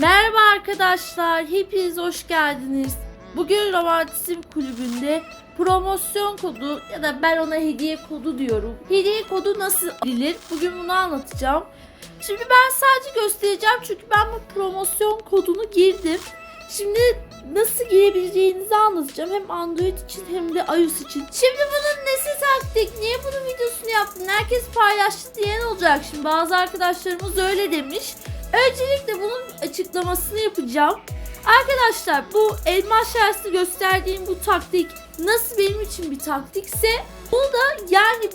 Merhaba arkadaşlar, hepiniz hoş geldiniz. Bugün Romantizm Kulübü'nde promosyon kodu ya da ben ona hediye kodu diyorum. Hediye kodu nasıl edilir? Bugün bunu anlatacağım. Şimdi ben sadece göstereceğim çünkü ben bu promosyon kodunu girdim. Şimdi nasıl girebileceğinizi anlatacağım. Hem Android için hem de iOS için. Şimdi bunun nesi taktik? Niye bunun videosunu yaptın? Herkes paylaştı diyen olacak. Şimdi bazı arkadaşlarımız öyle demiş. Öncelikle bunun açıklamasını yapacağım. Arkadaşlar bu elma aşağısı gösterdiğim bu taktik nasıl benim için bir taktikse bunu da yani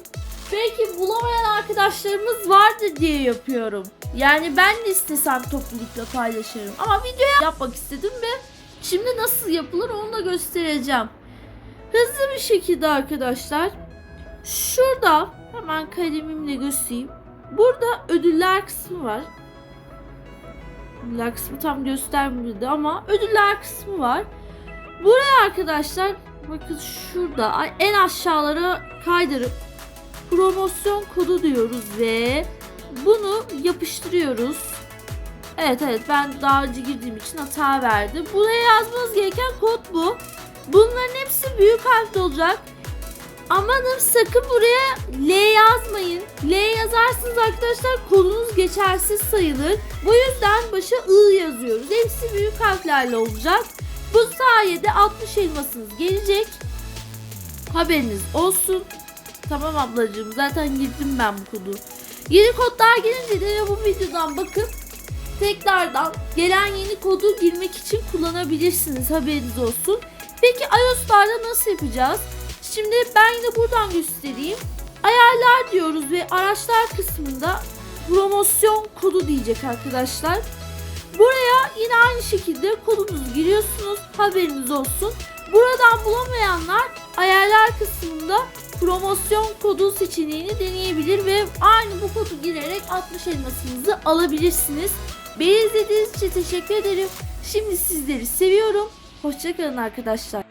belki bulamayan arkadaşlarımız vardır diye yapıyorum. Yani ben de istesem toplulukla paylaşırım. Ama videoya yapmak istedim ve şimdi nasıl yapılır onu da göstereceğim. Hızlı bir şekilde arkadaşlar şurada hemen kalemimle göstereyim. Burada ödüller kısmı var. Ödüller kısmı tam göstermedi ama ödüller kısmı var. Buraya arkadaşlar bakın şurada en aşağılara kaydırıp promosyon kodu diyoruz ve bunu yapıştırıyoruz. Evet evet ben daha önce girdiğim için hata verdi. Buraya yazmanız gereken kod bu. Bunların hepsi büyük harfli olacak. Amanın sakın buraya L yazmayın. L yazarsanız arkadaşlar kodunuz geçersiz sayılır. Bu yüzden başa I yazıyoruz. Hepsi büyük harflerle olacak. Bu sayede 60 elmasınız gelecek. Haberiniz olsun. Tamam ablacığım zaten girdim ben bu kodu. Yeni kodlar gelince de bu videodan bakıp tekrardan gelen yeni kodu girmek için kullanabilirsiniz. Haberiniz olsun. Peki iOS'larda nasıl yapacağız? Şimdi ben yine buradan göstereyim. Ayarlar diyoruz ve araçlar kısmında promosyon kodu diyecek arkadaşlar. Buraya yine aynı şekilde kodunuzu giriyorsunuz. Haberiniz olsun. Buradan bulamayanlar ayarlar kısmında promosyon kodu seçeneğini deneyebilir ve aynı bu kodu girerek 60 elmasınızı alabilirsiniz. Beni izlediğiniz için teşekkür ederim. Şimdi sizleri seviyorum. Hoşçakalın arkadaşlar.